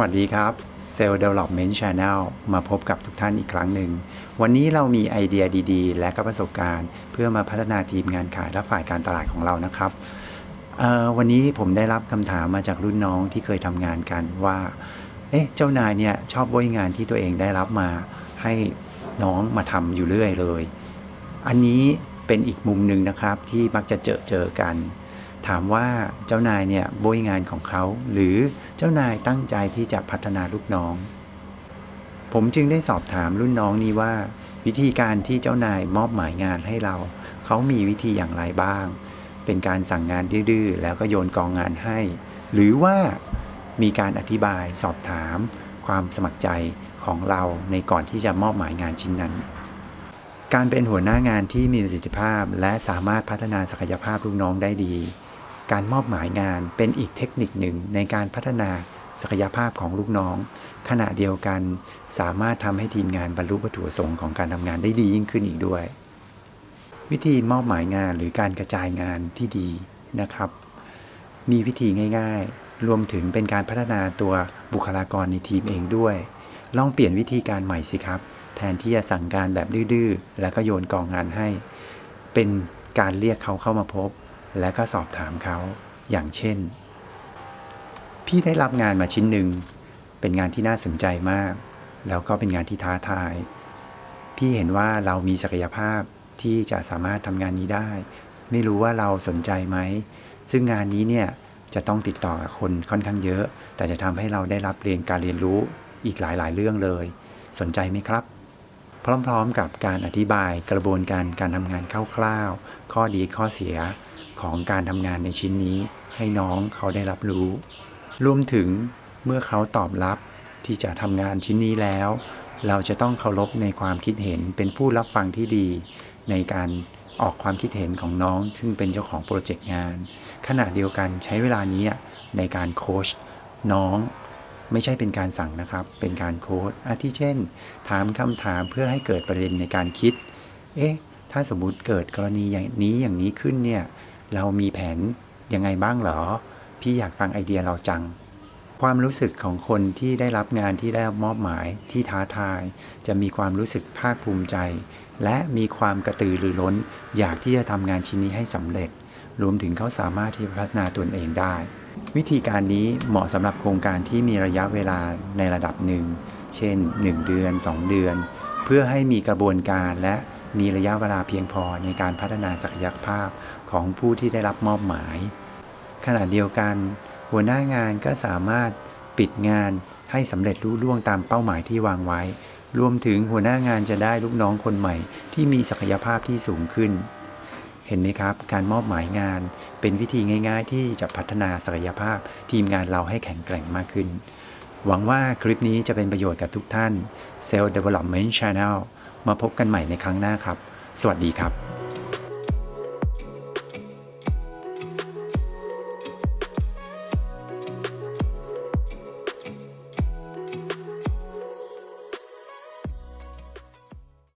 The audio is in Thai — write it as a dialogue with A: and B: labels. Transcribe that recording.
A: วัสดีครับ Sales Development Channel มาพบกับทุกท่านอีกครั้งหนึ่ง วันนี้เรามีไอเดียดีๆ และก็ประสบการณ์ เพื่อมาพัฒนาทีมงานขายและฝ่ายการตลาดของเรานะครับ วันนี้ผมได้รับคำถามมาจากรุ่นน้องที่เคยทำงานกันว่า เอ๊ะ เจ้านายเนี่ยชอบโบยงานที่ตัวเองได้รับมา ให้น้องมาทำอยู่เรื่อยเลย อันนี้เป็นอีกมุมหนึ่งนะครับที่มักจะเจอเจอกัน ถามว่าเจ้านายเนี่ยโบยงานของเขา หรือเจ้านายตั้งใจที่จะพัฒนาลูกน้อง ผมจึงได้สอบถามรุ่นน้องนี้ว่า วิธีการที่เจ้านายมอบหมายงานให้เรา เขามีวิธีอย่างไรบ้าง เป็นการสั่งงานดื้อๆแล้วก็โยนกองงานให้ หรือว่ามีการอธิบายสอบถาม ความสมัครใจของเราในก่อนที่จะมอบหมายงานชิ้นนั้น การเป็นหัวหน้างานที่มีประสิทธิภาพ และสามารถพัฒนาศักยภาพลูกน้องได้ดี การมอบหมายงานเป็นอีกเทคนิคหนึ่งในการพัฒนาศักยภาพของลูกน้อง ขณะเดียวกันสามารถทำให้ทีมงานบรรลุวัตถุประสงค์ของการทำงานได้ดียิ่งขึ้นอีกด้วย วิธีมอบหมายงานหรือการกระจายงานที่ดีนะครับ มีวิธีง่ายๆ รวมถึงเป็นการพัฒนาตัวบุคลากรในทีมเองด้วย ลองเปลี่ยนวิธีการใหม่สิครับ แทนที่จะสั่งการแบบดื้อๆ แล้วก็โยนกองงานให้ เป็นการเรียกเขาเข้ามาพบ และก็สอบถามเขาอย่างเช่น พี่ได้รับงานมาชิ้นหนึ่ง เป็นงานที่น่าสนใจมาก แล้วก็เป็นงานที่ท้าทาย พี่เห็นว่าเรามีศักยภาพที่จะสามารถทำงานนี้ได้ ไม่รู้ว่าเราสนใจไหม ซึ่งงานนี้เนี่ยจะต้องติดต่อกับคนค่อนข้างเยอะ แต่จะทำให้เราได้รับเรียนการเรียนรู้อีกหลายๆ เรื่องเลย สนใจไหมครับ พร้อมๆ กับการอธิบายกระบวนการการทำงานคร่าวๆ ข้อดีข้อเสียของการทำงานในชิ้นนี้ ให้น้องเขาได้รับรู้ รวมถึงเมื่อเขาตอบรับที่จะทำงานชิ้นนี้แล้ว เราจะต้องเคารพในความคิดเห็นเป็นผู้รับฟังที่ดี ในการออกความคิดเห็นของน้อง ซึ่งเป็นเจ้าของโปรเจกต์งาน ขณะเดียวกันใช้เวลานี้ในการโค้ชน้อง ไม่ใช่เป็นการสั่งนะครับ เป็นการโค้ดอาทิเช่น ถามคำถามเพื่อให้เกิดประเด็นในการคิด เอ๊ะ ถ้าสมมติเกิดกรณีอย่างนี้อย่างนี้ขึ้นเนี่ย เรามีแผนยังไงบ้างเหรอ พี่อยากฟังไอเดียเราจัง ความรู้สึกของคนที่ได้รับงานที่ได้รับมอบหมายที่ท้าทาย จะมีความรู้สึกภาคภูมิใจ และมีความกระตือรือร้น อยากที่จะทำงานชิ้นนี้ให้สำเร็จ รวมถึงเขาสามารถที่จะพัฒนาตนเองได้ วิธีการนี้เหมาะสำหรับโครงการที่มีระยะเวลาในระดับหนึ่ง เช่น 1 เดือน 2 เดือน เพื่อให้มีกระบวนการและมีระยะเวลาเพียงพอในการพัฒนาศักยภาพของผู้ที่ได้รับมอบหมาย ขณะเดียวกัน หัวหน้างานก็สามารถปิดงานให้สำเร็จรุ่ล่วงตามเป้าหมายที่วางไว้ รวมถึงหัวหน้างานจะได้ลูกน้องคนใหม่ที่มีศักยภาพที่สูงขึ้น เห็นไหมครับ การมอบหมายงานเป็นวิธีง่าย ๆ ที่จะพัฒนาศักยภาพทีมงานเราให้แข็งแกร่งมากขึ้น หวังว่าคลิปนี้จะเป็นประโยชน์กับทุกท่าน Sales Development Channel มาพบกันใหม่ในครั้งหน้าครับ สวัสดีครับ